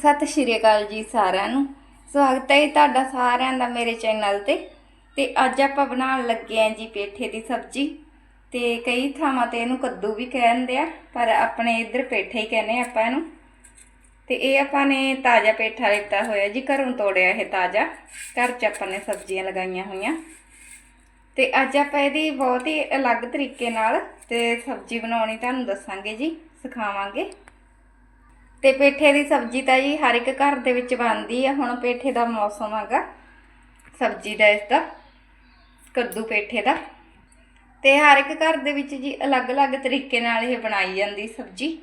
ਸਤਿ ਸ਼੍ਰੀ ਅਕਾਲ ਜੀ ਸਾਰਿਆਂ ਨੂੰ। ਸਵਾਗਤ ਹੈ ਜੀ ਤੁਹਾਡਾ ਸਾਰਿਆਂ ਦਾ ਮੇਰੇ ਚੈਨਲ ਤੇ। ਤੇ ਅੱਜ ਆਪਾਂ ਬਣਾਉਣ ਲੱਗੇ ਆਂ ਜੀ ਪੇਠੇ ਦੀ ਸਬਜ਼ੀ। ਤੇ ਕਈ ਥਾਵਾਂ ਤੇ ਇਹਨੂੰ ਕੱਦੂ ਵੀ ਕਹਿੰਦੇ ਆ, ਪਰ ਆਪਣੇ ਇੱਧਰ ਪੇਠੇ ਹੀ ਕਹਿੰਦੇ ਆ ਆਪਾਂ ਇਹਨੂੰ। ਤੇ ਇਹ ਆਪਾਂ ਨੇ ਤਾਜ਼ਾ ਪੇਠਾ ਲਿੱਤਾ ਹੋਇਆ ਜੀ, ਘਰੋਂ ਤੋੜਿਆ ਇਹ ਤਾਜ਼ਾ। ਘਰ 'ਚ ਆਪਾਂ ਨੇ ਸਬਜ਼ੀਆਂ ਲਗਾਈਆਂ ਹੋਈਆਂ। ਤੇ ਅੱਜ ਆਪਾਂ ਇਹਦੀ ਬਹੁਤ ਹੀ ਅਲੱਗ ਤਰੀਕੇ ਨਾਲ ਤੇ ਸਬਜ਼ੀ ਬਣਾਉਣੀ ਤੁਹਾਨੂੰ ਦੱਸਾਂਗੇ ਜੀ, ਸਿਖਾਵਾਂਗੇ। ਤੇ ਪੇਠੇ ਦੀ ਸਬਜ਼ੀ ਤਾਂ ਜੀ ਹਰ ਇੱਕ ਘਰ ਦੇ ਵਿੱਚ ਬਣਦੀ ਆ, ਹੁਣ ਪੇਠੇ ਦਾ ਮੌਸਮ ਹੈਗਾ, ਸਬਜ਼ੀ ਦਾ ਇਸ ਦਾ, ਕੱਦੂ ਪੇਠੇ ਦਾ। ਤੇ ਹਰ ਇੱਕ ਘਰ ਦੇ ਵਿੱਚ ਜੀ ਅਲੱਗ-ਅਲੱਗ ਤਰੀਕੇ ਨਾਲ ਇਹ ਬਣਾਈ ਜਾਂਦੀ ਸਬਜ਼ੀ।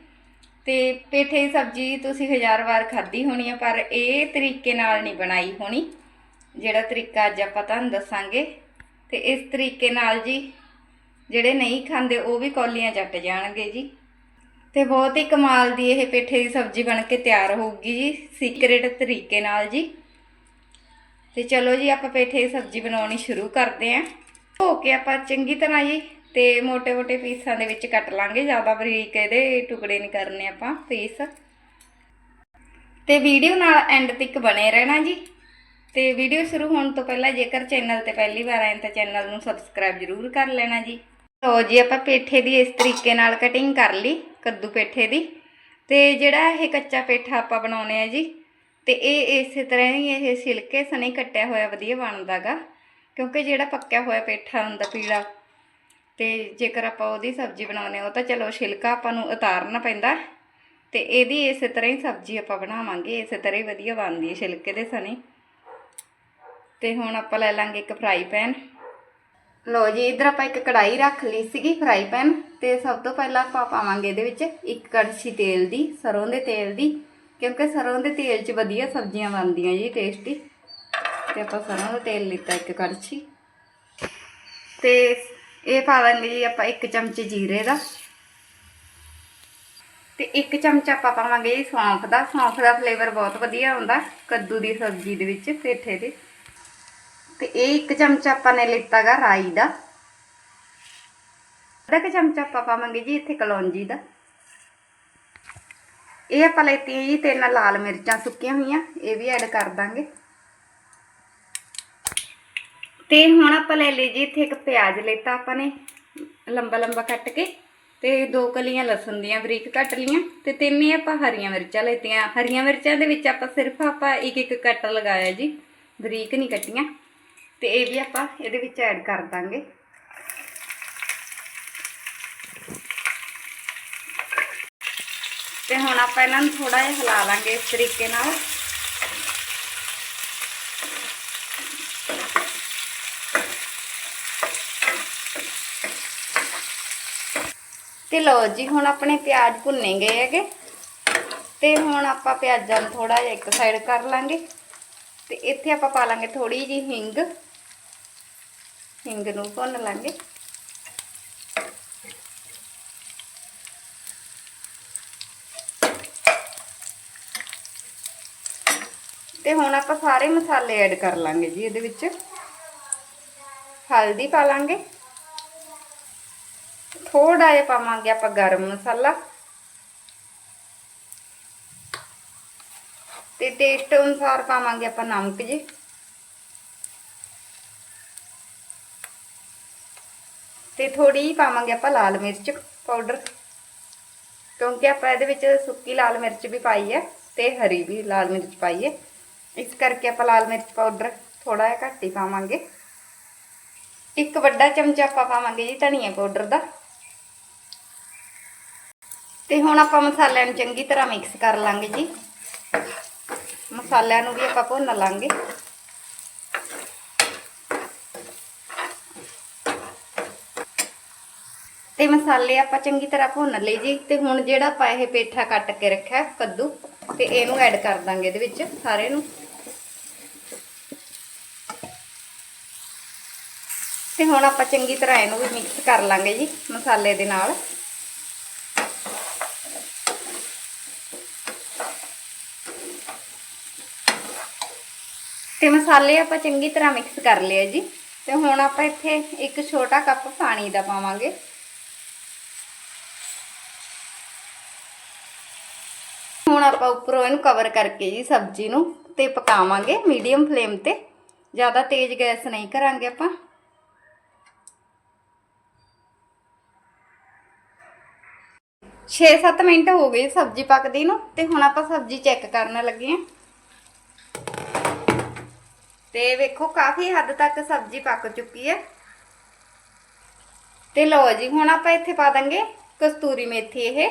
ਤੇ ਪੇਠੇ ਦੀ ਸਬਜ਼ੀ ਤੁਸੀਂ ਹਜ਼ਾਰ ਵਾਰ ਖਾਧੀ ਹੋਣੀ ਆ, ਪਰ ਇਹ ਤਰੀਕੇ ਨਾਲ ਨਹੀਂ ਬਣਾਈ ਹੋਣੀ, ਜਿਹੜਾ ਤਰੀਕਾ ਅੱਜ ਆਪਾਂ ਤੁਹਾਨੂੰ ਦੱਸਾਂਗੇ। ਤੇ ਇਸ ਤਰੀਕੇ ਨਾਲ ਜੀ, ਜਿਹੜੇ ਨਹੀਂ ਖਾਂਦੇ ਉਹ ਵੀ ਕੌਲੀਆਂ ਚੱਟ ਜਾਣਗੇ ਜੀ। ਤੇ ਬਹੁਤ ਹੀ ਕਮਾਲ ਦੀ ਇਹ ਪੇਠੇ ਦੀ ਸਬਜ਼ੀ ਬਣ ਕੇ ਤਿਆਰ ਹੋਊਗੀ ਜੀ ਸੀਕਰੇਟ ਤਰੀਕੇ ਨਾਲ ਜੀ। ਤੇ ਚਲੋ ਜੀ, ਆਪਾਂ ਪੇਠੇ ਦੀ ਸਬਜ਼ੀ ਬਣਾਉਣੀ ਸ਼ੁਰੂ ਕਰਦੇ ਆਂ ਧੋ ਕੇ ਆਪਾਂ ਚੰਗੀ ਤਰ੍ਹਾਂ ਜੀ, ਤੇ ਮੋٹے-ਮੋٹے ਪੀਸਾਂ ਦੇ ਵਿੱਚ ਕੱਟ ਲਾਂਗੇ, ਜ਼ਿਆਦਾ ਬਰੀਕ ਇਹਦੇ ਟੁਕੜੇ ਨਹੀਂ ਕਰਨੇ ਆਪਾਂ ਪੀਸ। ਤੇ ਵੀਡੀਓ ਨਾਲ ਐਂਡ ਤੱਕ ਬਣੇ ਰਹਿਣਾ ਜੀ। ਤੇ ਵੀਡੀਓ ਸ਼ੁਰੂ ਹੋਣ ਤੋਂ ਪਹਿਲਾਂ ਜੇਕਰ ਚੈਨਲ ਤੇ ਪਹਿਲੀ ਵਾਰ ਆਏ ਤਾਂ ਚੈਨਲ ਨੂੰ ਸਬਸਕ੍ਰਾਈਬ ਜ਼ਰੂਰ ਕਰ ਲੈਣਾ ਜੀ। ਲੋ ਜੀ, ਆਪਾਂ ਪੇਠੇ ਦੀ ਇਸ ਤਰੀਕੇ ਨਾਲ ਕਟਿੰਗ ਕਰ ਲਈ, ਕੱਦੂ ਪੇਠੇ ਦੀ। ਤੇ ਜਿਹੜਾ ਇਹ ਕੱਚਾ ਪੇਠਾ ਆਪਾਂ ਬਣਾਉਨੇ ਆ ਜੀ, ਤੇ ਇਹ ਇਸੇ ਤਰ੍ਹਾਂ ਹੀ ਇਹ ਛਿਲਕੇ ਸਣੇ ਕੱਟਿਆ ਹੋਇਆ ਵਧੀਆ ਬਣਦਾਗਾ, ਕਿਉਂਕਿ ਜਿਹੜਾ ਪੱਕਿਆ ਹੋਇਆ ਪੇਠਾ ਹੁੰਦਾ ਪੀਲਾ, ਤੇ ਜੇਕਰ ਆਪਾਂ ਉਹਦੀ ਸਬਜ਼ੀ ਬਣਾਉਨੇ ਉਹ ਤਾਂ ਚਲੋ ਛਿਲਕਾ ਆਪਾਂ ਨੂੰ ਉਤਾਰਨਾ ਪੈਂਦਾ। ਤੇ ਇਹਦੀ ਇਸੇ ਤਰ੍ਹਾਂ ਹੀ ਸਬਜ਼ੀ ਆਪਾਂ ਬਣਾਵਾਂਗੇ, ਇਸੇ ਤਰ੍ਹਾਂ ਹੀ ਵਧੀਆ ਬਣਦੀ ਹੈ ਛਿਲਕੇ ਦੇ ਸਣੇ। ਤੇ ਹੁਣ ਆਪਾਂ ਲੈ ਲਾਂਗੇ ਇੱਕ ਫਰਾਈ ਪੈਨ। ਲੋ ਜੀ, ਇਧਰ ਆਪਾਂ ਇੱਕ ਕੜਾਈ ਰੱਖ ਲਈ ਸੀਗੀ ਫਰਾਈ ਪੈਨ ਤੇ ਸਭ ਤੋਂ ਪਹਿਲਾਂ ਆਪਾਂ ਪਾਵਾਂਗੇ ਇਹਦੇ ਵਿੱਚ ਇੱਕ ਕੜਛੀ ਤੇਲ ਦੀ, ਸਰੋਂ ਦੇ ਤੇਲ ਦੀ, ਕਿਉਂਕਿ ਸਰੋਂ ਦੇ ਤੇਲ 'ਚ ਵਧੀਆ ਸਬਜ਼ੀਆਂ ਬਣਦੀਆਂ ਜੀ ਟੇਸਟੀ ਤੇ ਆਪਾਂ ਸਰੋਂ ਦਾ ਤੇਲ ਲਿੱਤਾ ਇੱਕ ਕੜਛੀ। ਤੇ ਇਹ ਪਾ ਦਾਂਗੇ ਜੀ ਆਪਾਂ ਇੱਕ ਚਮਚ ਜੀਰੇ ਦਾ। ਤੇ ਇੱਕ ਚਮਚ ਆਪਾਂ ਪਾਵਾਂਗੇ ਜੀ ਸੌਂਫ ਦਾ। ਸੌਂਫ ਦਾ ਫਲੇਵਰ ਬਹੁਤ ਵਧੀਆ ਆਉਂਦਾ ਕੱਦੂ ਦੀ ਸਬਜ਼ੀ ਦੇ ਵਿੱਚ, ਪੇਠੇ ਦੇ। ਤੇ ਇਹ ਇੱਕ ਚਮਚਾ ਆਪਾਂ ਨੇ ਲਿੱਤਾਗਾ ਰਾਈ ਦਾ। ਅੱਧਾ ਕੁ ਚਮਚ ਆਪਾਂ ਪਾਵਾਂਗੇ ਜੀ ਇੱਥੇ ਕਲੌਂਜੀ ਦਾ। ਇਹ ਆਪਾਂ ਲੈਤੀਆਂ ਜੀ ਤਿੰਨ ਲਾਲ ਮਿਰਚਾਂ ਸੁੱਕੀਆਂ ਹੋਈਆਂ, ਇਹ ਵੀ ਐਡ ਕਰ ਦਾਂਗੇ। ਤੇ ਹੁਣ ਆਪਾਂ ਲੈ ਲਈ ਜੀ ਇੱਥੇ ਇੱਕ ਪਿਆਜ਼ ਲੈਤਾ ਆਪਾਂ ਨੇ, ਲੰਬਾ ਲੰਬਾ ਕੱਟ ਕੇ, ਤੇ ਦੋ ਕਲੀਆਂ ਲਸਣ ਦੀਆਂ ਬਰੀਕ ਕੱਟ ਲੀਆਂ ਤੇ ਤਿੰਨ ਹੀ ਆਪਾਂ ਹਰੀਆਂ ਮਿਰਚਾਂ ਲੈਤੀਆਂ। ਹਰੀਆਂ ਮਿਰਚਾਂ ਦੇ ਵਿੱਚ ਆਪਾਂ ਸਿਰਫ ਆਪਾਂ ਇੱਕ ਇੱਕ ਕੱਟ ਲਗਾਇਆ ਜੀ, ਬਰੀਕ ਨਹੀਂ ਕੱਟੀਆਂ। ਤੇ ਇਹ ਵੀ ਆਪਾਂ ਇਹਦੇ ਵਿੱਚ ਐਡ ਕਰ ਦਾਂਗੇ ਤੇ ਹੁਣ ਆਪਾਂ ਇਹਨਾਂ ਨੂੰ ਥੋੜਾ ਜਿਹਾ ਹਿਲਾ ਲਾਂਗੇ ਇਸ ਤਰੀਕੇ ਨਾਲ ਤੇ ਲਓ ਜੀ ਹੁਣ ਆਪਣੇ ਪਿਆਜ਼ ਭੁੰਨੇ ਗਏ ਹੈਗੇ ਤੇ ਹੁਣ ਆਪਾਂ ਪਿਆਜ਼ਾਂ ਨੂੰ ਥੋੜਾ ਜਿਹਾ ਇੱਕ ਸਾਈਡ ਕਰ ਲਾਂਗੇ ਤੇ ਇੱਥੇ ਆਪਾਂ ਪਾ ਲਾਂਗੇ ਥੋੜੀ ਜੀ ਹਿੰਗ ਹਿੰਗ ਨੂੰ ਭੁੰਨ ਲਾਂਗੇ ਤੇ ਹੁਣ ਆਪਾਂ ਸਾਰੇ ਮਸਾਲੇ ਐਡ ਕਰ ਲਾਂਗੇ ਜੀ ਇਹਦੇ ਵਿੱਚ ਹਲਦੀ ਪਾ ਲਾਂਗੇ ਥੋੜਾ ਜਿਹਾ ਪਾਵਾਂਗੇ ਆਪਾਂ ਗਰਮ ਮਸਾਲਾ ਤੇ ਟੇਸਟ ਅਨੁਸਾਰ ਪਾਵਾਂਗੇ ਆਪਾਂ ਨਮਕ ਜੀ ਤੇ ਥੋੜੀ ਹੀ ਪਾਵਾਂਗੇ ਆਪਾਂ ਲਾਲ ਮਿਰਚ ਪਾਊਡਰ ਕਿਉਂਕਿ ਆਪਾਂ ਇਹਦੇ ਵਿੱਚ ਸੁੱਕੀ ਲਾਲ ਮਿਰਚ ਵੀ ਪਾਈ ਹੈ ਤੇ ਹਰੀ ਵੀ ਲਾਲ ਮਿਰਚ ਪਾਈ ਹੈ। ਇਸ ਕਰਕੇ ਆਪਾਂ ਲਾਲ ਮਿਰਚ ਪਾਊਡਰ ਥੋੜਾ ਜਿਹਾ ਘੱਟ ਹੀ ਪਾਵਾਂਗੇ। ਇੱਕ ਵੱਡਾ ਚਮਚਾ ਆਪਾਂ ਪਾਵਾਂਗੇ ਜੀ ਧਨੀਆ ਪਾਊਡਰ ਦਾ। ਤੇ ਹੁਣ ਆਪਾਂ ਮਸਾਲਿਆਂ ਨੂੰ ਚੰਗੀ ਤਰ੍ਹਾਂ ਮਿਕਸ ਕਰ ਲਾਂਗੇ ਜੀ। ਮਸਾਲਿਆਂ ਨੂੰ ਵੀ ਆਪਾਂ ਭੁੰਨ ਲਾਂਗੇ। ਤੇ ਮਸਾਲੇ ਆਪਾਂ ਚੰਗੀ ਤਰ੍ਹਾਂ ਭੁੰਨ ਲਏ ਜੀ, ਤੇ ਹੁਣ ਜਿਹੜਾ ਆਪਾਂ ਇਹ ਪੇਠਾ ਕੱਟ ਕੇ ਰੱਖਿਆ ਕੱਦੂ, ਤੇ ਇਹਨੂੰ ਐਡ ਕਰ ਦਾਂਗੇ ਇਹਦੇ ਵਿੱਚ ਸਾਰੇ ਨੂੰ। ਤੇ ਹੁਣ ਆਪਾਂ ਚੰਗੀ ਤਰ੍ਹਾਂ ਇਹਨੂੰ ਵੀ ਮਿਕਸ ਕਰ ਲਾਂਗੇ ਜੀ, ਮਸਾਲੇ ਦੇ ਨਾਲ। ਤੇ ਮਸਾਲੇ ਆਪਾਂ ਚੰਗੀ ਤਰ੍ਹਾਂ ਮਿਕਸ ਕਰ ਲਿਆ ਜੀ, ਤੇ ਹੁਣ ਆਪਾਂ ਇੱਥੇ ਇੱਕ ਛੋਟਾ ਕੱਪ ਪਾਣੀ ਦਾ ਪਾਵਾਂਗੇ। ਹੁਣ ਹੁਣ ਆਪਾਂ ਉੱਪਰੋਂ ਇਹਨੂੰ ਕਵਰ ਕਰਕੇ ਜੀ ਸਬਜ਼ੀ ਨੂੰ ਤੇ ਪਕਾਵਾਂਗੇ ਮੀਡੀਅਮ ਫਲੇਮ ਤੇ। ਜ਼ਿਆਦਾ ਤੇਜ਼ ਗੈਸ ਨਹੀਂ ਕਰਾਂਗੇ ਆਪਾਂ। ਛੇ 7 ਮਿੰਟ ਹੋ ਗਏ ਸਬਜ਼ੀ ਪੱਕਦੀ ਨੂੰ ਤੇ ਹੁਣ ਆਪਾਂ ਸਬਜ਼ੀ ਚੈੱਕ ਕਰਨ ਲੱਗੇ ਆਂ ਤੇ ਵੇਖੋ ਕਾਫੀ ਹੱਦ ਤੱਕ ਸਬਜ਼ੀ ਪੱਕ ਚੁੱਕੀ ਹੈ। ਤੇ ਲਓ ਜੀ, ਹੁਣ ਆਪਾਂ ਇੱਥੇ ਪਾ ਦਾਂਗੇ ਕਸਤੂਰੀ ਮੇਥੀ ਇਹ।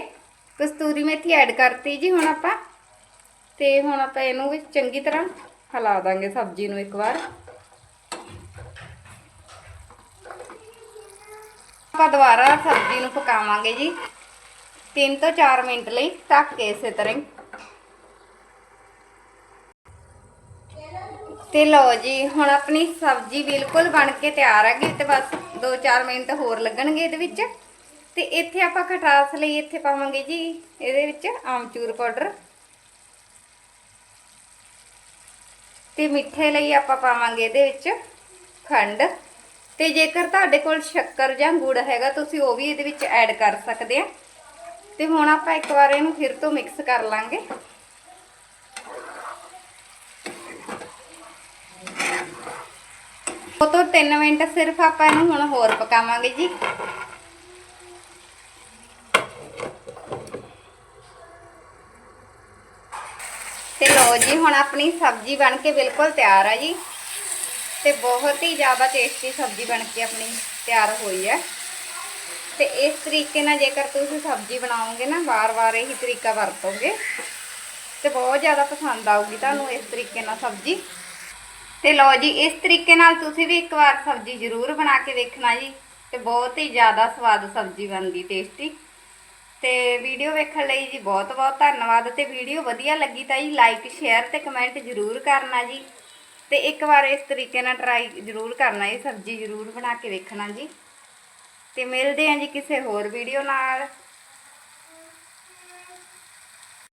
ਕਸਤੂਰੀ ਮੇਥੀ ਐਡ ਕਰਤੀ ਜੀ ਹੁਣ ਆਪਾਂ। ਤੇ ਹੁਣ ਆਪਾਂ ਇਹਨੂੰ ਵੀ ਚੰਗੀ ਤਰ੍ਹਾਂ ਹਿਲਾ ਦਾਂਗੇ ਸਬਜ਼ੀ ਨੂੰ ਇੱਕ ਵਾਰ। ਆਪਾਂ ਦੁਬਾਰਾ ਸਬਜ਼ੀ ਨੂੰ ਪਕਾਵਾਂਗੇ ਜੀ। 3 ਤੋਂ 4 ਮਿੰਟ ਲਈ ਢੱਕ ਕੇ ਇਸੇ ਤਰ੍ਹਾਂ ਤੇ ਲਓ ਜੀ, ਹੁਣ ਆਪਣੀ ਸਬਜ਼ੀ ਬਿਲਕੁਲ ਬਣ ਕੇ ਤਿਆਰ ਹੈਗੀ ਤੇ ਬਸ 2-4 ਮਿੰਟ ਹੋਰ ਲੱਗਣਗੇ ਇਹਦੇ ਵਿੱਚ। ਤੇ ਇੱਥੇ ਆਪਾਂ ਖਟਾਸ ਲਈ ਇੱਥੇ ਪਾਵਾਂਗੇ ਜੀ, ਇਹਦੇ ਵਿੱਚ ਆਮਚੂਰ ਪਾਊਡਰ। ਤੇ ਮਿੱਠੇ ਲਈ ਆਪਾਂ ਪਾਵਾਂਗੇ ਇਹਦੇ ਵਿੱਚ ਖੰਡ। ਤੇ ਜੇਕਰ ਤੁਹਾਡੇ ਕੋਲ ਸ਼ੱਕਰ ਜਾਂ ਗੁੜ ਹੈਗਾ, ਤੁਸੀਂ ਉਹ ਵੀ ਇਹਦੇ ਵਿੱਚ ਐਡ ਕਰ ਸਕਦੇ ਆ। ਤੇ ਹੁਣ ਆਪਾਂ ਇੱਕ ਵਾਰ ਇਹਨੂੰ ਫਿਰ ਤੋਂ ਮਿਕਸ ਕਰ ਲਾਂਗੇ। ਉਹ ਤੋਂ 3 ਮਿੰਟ ਸਿਰਫ ਆਪਾਂ ਇਹਨੂੰ ਹੁਣ ਹੋਰ ਪਕਾਵਾਂਗੇ ਜੀ ਤੇ ਲਓ ਜੀ, ਹੁਣ ਆਪਣੀ ਸਬਜ਼ੀ ਬਣ ਕੇ ਬਿਲਕੁਲ ਤਿਆਰ ਆ ਜੀ। ਤੇ ਬਹੁਤ ਹੀ ਜ਼ਿਆਦਾ ਟੇਸਟੀ ਸਬਜ਼ੀ ਬਣ ਕੇ ਆਪਣੀ ਤਿਆਰ ਹੋਈ ਹੈ। ਤੇ ਇਸ ਤਰੀਕੇ ਨਾਲ ਜੇਕਰ ਤੁਸੀਂ ਸਬਜ਼ੀ ਬਣਾਓਗੇ ਨਾ, ਵਾਰ-ਵਾਰ ਇਹੀ ਤਰੀਕਾ ਵਰਤੋਗੇ। ਤੇ ਬਹੁਤ ਜ਼ਿਆਦਾ ਪਸੰਦ ਆਊਗੀ ਤੁਹਾਨੂੰ ਇਸ ਤਰੀਕੇ ਨਾਲ ਸਬਜ਼ੀ। ਤੇ ਲਓ ਜੀ, ਇਸ ਤਰੀਕੇ ਨਾਲ ਤੁਸੀਂ ਵੀ ਇੱਕ ਵਾਰ ਸਬਜ਼ੀ ਜ਼ਰੂਰ ਬਣਾ ਕੇ ਵੇਖਣਾ ਜੀ। ਤੇ ਬਹੁਤ ਹੀ ਜ਼ਿਆਦਾ ਸਵਾਦ ਸਬਜ਼ੀ ਬਣਦੀ ਟੇਸਟੀ ਤੇ ਵੀਡੀਓ ਵੇਖਣ ਲਈ ਜੀ ਬਹੁਤ ਬਹੁਤ ਧੰਨਵਾਦ ਤੇ ਵੀਡੀਓ ਵਧੀਆ ਲੱਗੀ ਤਾਂ ਜੀ ਲਾਈਕ ਸ਼ੇਅਰ ਤੇ ਕਮੈਂਟ ਜ਼ਰੂਰ ਕਰਨਾ ਜੀ। ਤੇ ਇੱਕ ਵਾਰ ਇਸ ਤਰੀਕੇ ਨਾਲ ਟਰਾਈ ਜ਼ਰੂਰ ਕਰਨਾ, ਇਹ ਸਬਜ਼ੀ ਜ਼ਰੂਰ ਬਣਾ ਕੇ ਵੇਖਣਾ ਜੀ। ਤੇ ਮਿਲਦੇ ਹਾਂ ਜੀ ਕਿਸੇ ਹੋਰ ਵੀਡੀਓ ਨਾਲ।